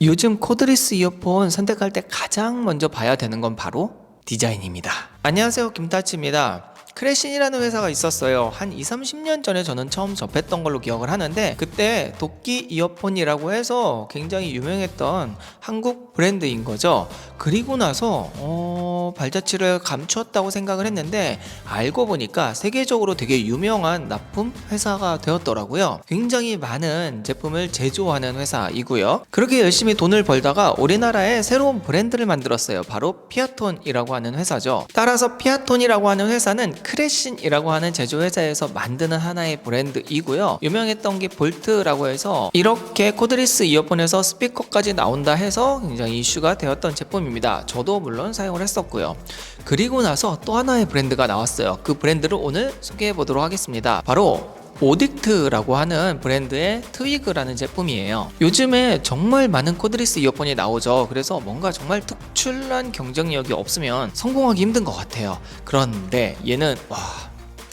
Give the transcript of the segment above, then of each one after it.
요즘 코드리스 이어폰 선택할 때 가장 먼저 봐야 되는 건 바로 디자인입니다. 안녕하세요. 김타치입니다. 크래신이라는 회사가 있었어요. 한 2, 30년 전에 저는 처음 접했던 걸로 기억을 하는데 그때 도끼 이어폰이라고 해서 굉장히 유명했던 한국 브랜드인 거죠. 그리고 나서 어, 발자취를 감추었다고 생각을 했는데 알고 보니까 세계적으로 되게 유명한 납품 회사가 되었더라고요. 굉장히 많은 제품을 제조하는 회사이고요. 그렇게 열심히 돈을 벌다가 우리나라에 새로운 브랜드를 만들었어요. 바로 피아톤이라고 하는 회사죠. 따라서 피아톤이라고 하는 회사는 크래신이라고 하는 제조회사에서 만드는 하나의 브랜드이고요. 유명했던 게 볼트라고 해서 이렇게 코드리스 이어폰에서 스피커까지 나온다 해서 굉장히 이슈가 되었던 제품입니다. 저도 물론 사용을 했었고요. 그리고 나서 또 하나의 브랜드가 나왔어요. 그 브랜드를 오늘 소개해 보도록 하겠습니다. 바로 오딕트라고 하는 브랜드의 트위그라는 제품이에요. 요즘에 정말 많은 코드리스 이어폰이 나오죠. 그래서 뭔가 정말 특출난 경쟁력이 없으면 성공하기 힘든 것 같아요. 그런데 얘는 와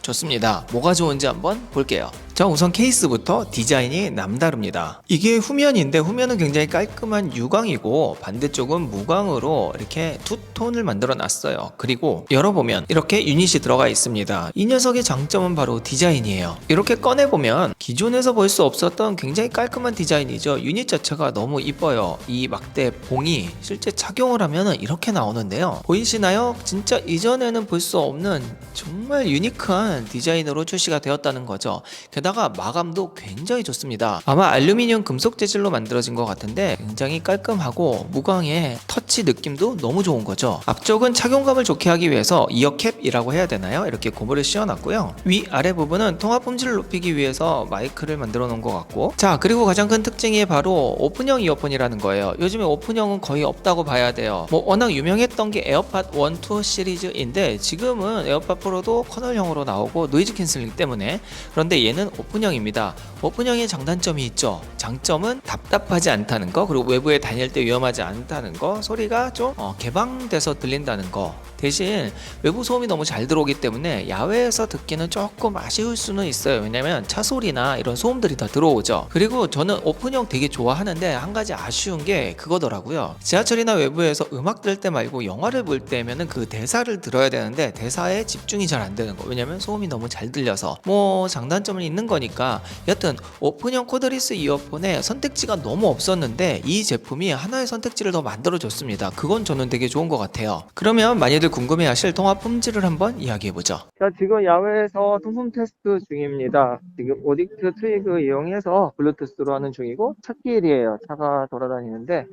좋습니다. 뭐가 좋은지 한번 볼게요. 자 우선 케이스부터 디자인이 남다릅니다. 이게 후면인데 후면은 굉장히 깔끔한 유광이고 반대쪽은 무광으로 이렇게 두 톤을 만들어 놨어요. 그리고 열어보면 이렇게 유닛이 들어가 있습니다. 이 녀석의 장점은 바로 디자인이에요. 이렇게 꺼내보면 기존에서 볼 수 없었던 굉장히 깔끔한 디자인이죠. 유닛 자체가 너무 이뻐요. 이 막대 봉이 실제 착용을 하면 이렇게 나오는데요. 보이시나요? 진짜 이전에는 볼 수 없는 정말 유니크한 디자인으로 출시가 되었다는 거죠. 게다가 마감도 굉장히 좋습니다. 아마 알루미늄 금속 재질로 만들어진 것 같은데 굉장히 깔끔하고 무광의 터치 느낌도 너무 좋은 거죠. 앞쪽은 착용감을 좋게 하기 위해서 이어캡이라고 해야 되나요? 이렇게 고무를 씌워놨고요. 위 아래 부분은 통합 품질을 높이기 위해서 마이크를 만들어 놓은 것 같고 자 그리고 가장 큰 특징이 바로 오픈형 이어폰이라는 거예요. 요즘에 오픈형은 거의 없다고 봐야 돼요. 뭐 워낙 유명했던 게 에어팟 1, 2 시리즈인데 지금은 에어팟 프로도 커널형으로 나오고 노이즈 캔슬링 때문에 그런데 얘는 오픈형입니다. 오픈형의 장단점이 있죠. 장점은 답답하지 않다는 거 그리고 외부에 다닐 때 위험하지 않다는 거 소리가 좀 어, 개방돼서 들린다는 거 대신 외부 소음이 너무 잘 들어오기 때문에 야외에서 듣기는 조금 아쉬울 수는 있어요. 왜냐면 차 소리나 이런 소음들이 다 들어오죠. 그리고 저는 오픈형 되게 좋아하는데 한 가지 아쉬운 게 그거더라고요. 지하철이나 외부에서 음악 들을 때 말고 영화를 볼 때면은 그 대사를 들어야 되는데 대사에 집중이 잘 안 되는 거. 왜냐면 소음이 너무 잘 들려서 뭐 장단점은 있는 거니까 여튼 오픈형 코드리스 이어폰에 선택지가 너무 없었는데 이 제품이 하나의 선택지를 더 만들어 줬습니다. 그건 저는 되게 좋은 것 같아요. 그러면 많이들 궁금해하실 통합 품질을 한번 이야기해 보죠. 자, 지금 야외에서 통풍 테스트 중입니다. 지금 오딕트 트위그 이용해서 블루투스로 하는 중이고 첫길이에요. 차가 돌아다니는데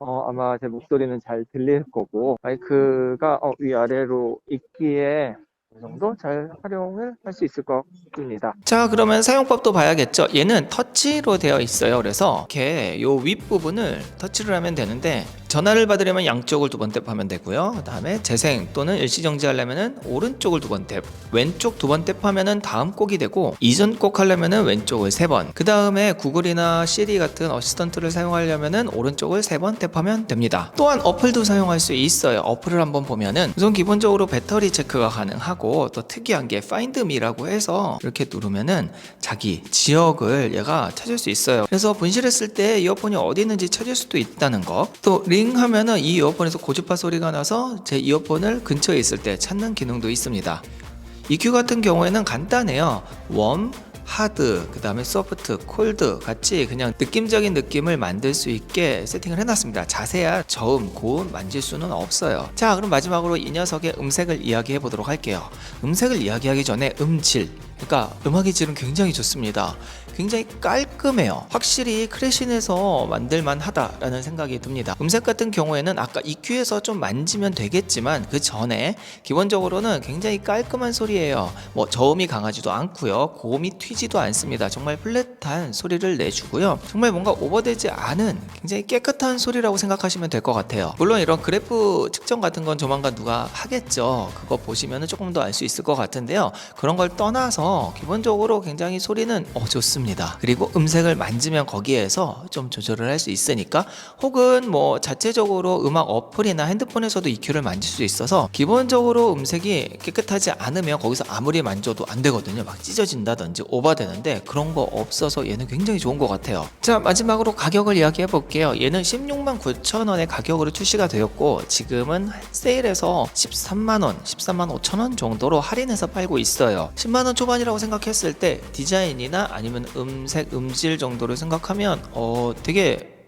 어, 아마 제 목소리는 잘 들릴 거고 마이크가 어, 위아래로 있기에 어느 정도 잘 활용을 할 수 있을 것 같습니다. 자 그러면 사용법도 봐야겠죠 얘는 터치로 되어 있어요 그래서 이렇게 요 윗부분을 터치를 하면 되는데 전화를 받으려면 양쪽을 두 번 탭하면 되고요 그 다음에 재생 또는 일시정지 하려면은 오른쪽을 두 번 탭 왼쪽 두 번 탭하면은 다음 곡이 되고 이전 곡 하려면은 왼쪽을 세 번 그 다음에 구글이나 시리 같은 어시스턴트를 사용하려면은 오른쪽을 세 번 탭하면 됩니다 또한 어플도 사용할 수 있어요 어플을 한번 보면은 우선 기본적으로 배터리 체크가 가능하고 또 특이한 게 Find Me라고 해서 이렇게 누르면은 자기 지역을 얘가 찾을 수 있어요. 그래서 분실했을 때 이어폰이 어디 있는지 찾을 수도 있다는 거. 또링 하면은 이 이어폰에서 고주파 소리가 나서 제 이어폰을 근처에 있을 때 찾는 기능도 있습니다. EQ 같은 경우에는 간단해요. 웜, 하드, 그 다음에 소프트, 콜드 같이 그냥 느낌적인 느낌을 만들 수 있게 세팅을 해놨습니다. 자세한 저음, 고음 만질 수는 없어요. 자, 그럼 마지막으로 이 녀석의 음색을 이야기해 보도록 할게요. 음색을 이야기하기 전에 음질, 그러니까 음악의 질은 굉장히 좋습니다. 굉장히 깔끔해요. 확실히 크래신에서 만들만 하다라는 생각이 듭니다. 음색 같은 경우에는 아까 EQ에서 좀 만지면 되겠지만 그 전에 기본적으로는 굉장히 깔끔한 소리예요. 뭐 저음이 강하지도 않고요. 고음이 튀지도 않습니다. 정말 플랫한 소리를 내주고요. 정말 뭔가 오버되지 않은 굉장히 깨끗한 소리라고 생각하시면 될 것 같아요. 물론 이런 그래프 측정 같은 건 조만간 누가 하겠죠. 그거 보시면 조금 더 알 수 있을 것 같은데요. 그런 걸 떠나서 해서 기본적으로 굉장히 소리는 어, 좋습니다. 그리고 음색을 만지면 거기에서 좀 조절을 할 수 있으니까 혹은 뭐 자체적으로 음악 어플이나 핸드폰에서도 EQ를 만질 수 있어서 기본적으로 음색이 깨끗하지 않으면 거기서 아무리 만져도 안 되거든요. 막 찢어진다든지 오버되는데 그런 거 없어서 얘는 굉장히 좋은 것 같아요. 자 마지막으로 가격을 이야기해 볼게요. 얘는 16만 9천 원의 가격으로 출시가 되었고 지금은 세일해서 13만 원, 13만 5천 원 정도로 할인해서 팔고 있어요. 10만 원 초반 이라고 생각했을 때 디자인이나 아니면 음색, 음질 정도를 생각하면 어 되게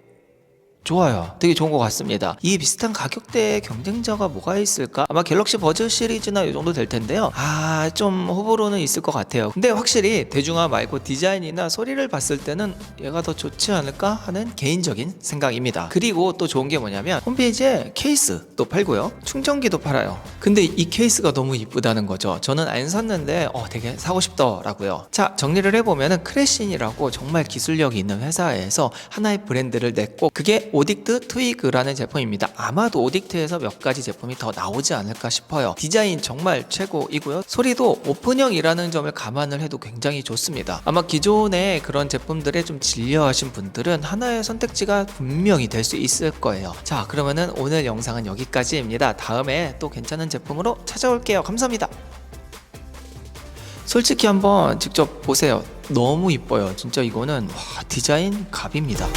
좋아요. 되게 좋은 것 같습니다. 이 비슷한 가격대의 경쟁자가 뭐가 있을까? 아마 갤럭시 버즈 시리즈나 이 정도 될 텐데요. 아, 좀 후보로는 있을 것 같아요. 근데 확실히 대중화 말고 디자인이나 소리를 봤을 때는 얘가 더 좋지 않을까 하는 개인적인 생각입니다. 그리고 또 좋은 게 뭐냐면 홈페이지에 케이스도 팔고요. 충전기도 팔아요. 근데 이 케이스가 너무 이쁘다는 거죠. 저는 안 샀는데 어, 되게 사고 싶더라고요. 자, 정리를 해보면은 크래신이라고 정말 기술력이 있는 회사에서 하나의 브랜드를 냈고 그게 오딕트 트위그라는 제품입니다. 아마도 오딕트에서 몇 가지 제품이 더 나오지 않을까 싶어요. 디자인 정말 최고이고요. 소리도 오픈형이라는 점을 감안을 해도 굉장히 좋습니다. 아마 기존의 그런 제품들에 좀 질려하신 분들은 하나의 선택지가 분명히 될 수 있을 거예요. 자, 그러면은 오늘 영상은 여기까지입니다. 다음에 또 괜찮은 제품으로 찾아올게요. 감사합니다. 솔직히 한번 직접 보세요. 너무 이뻐요. 진짜 이거는 와, 디자인 갑입니다.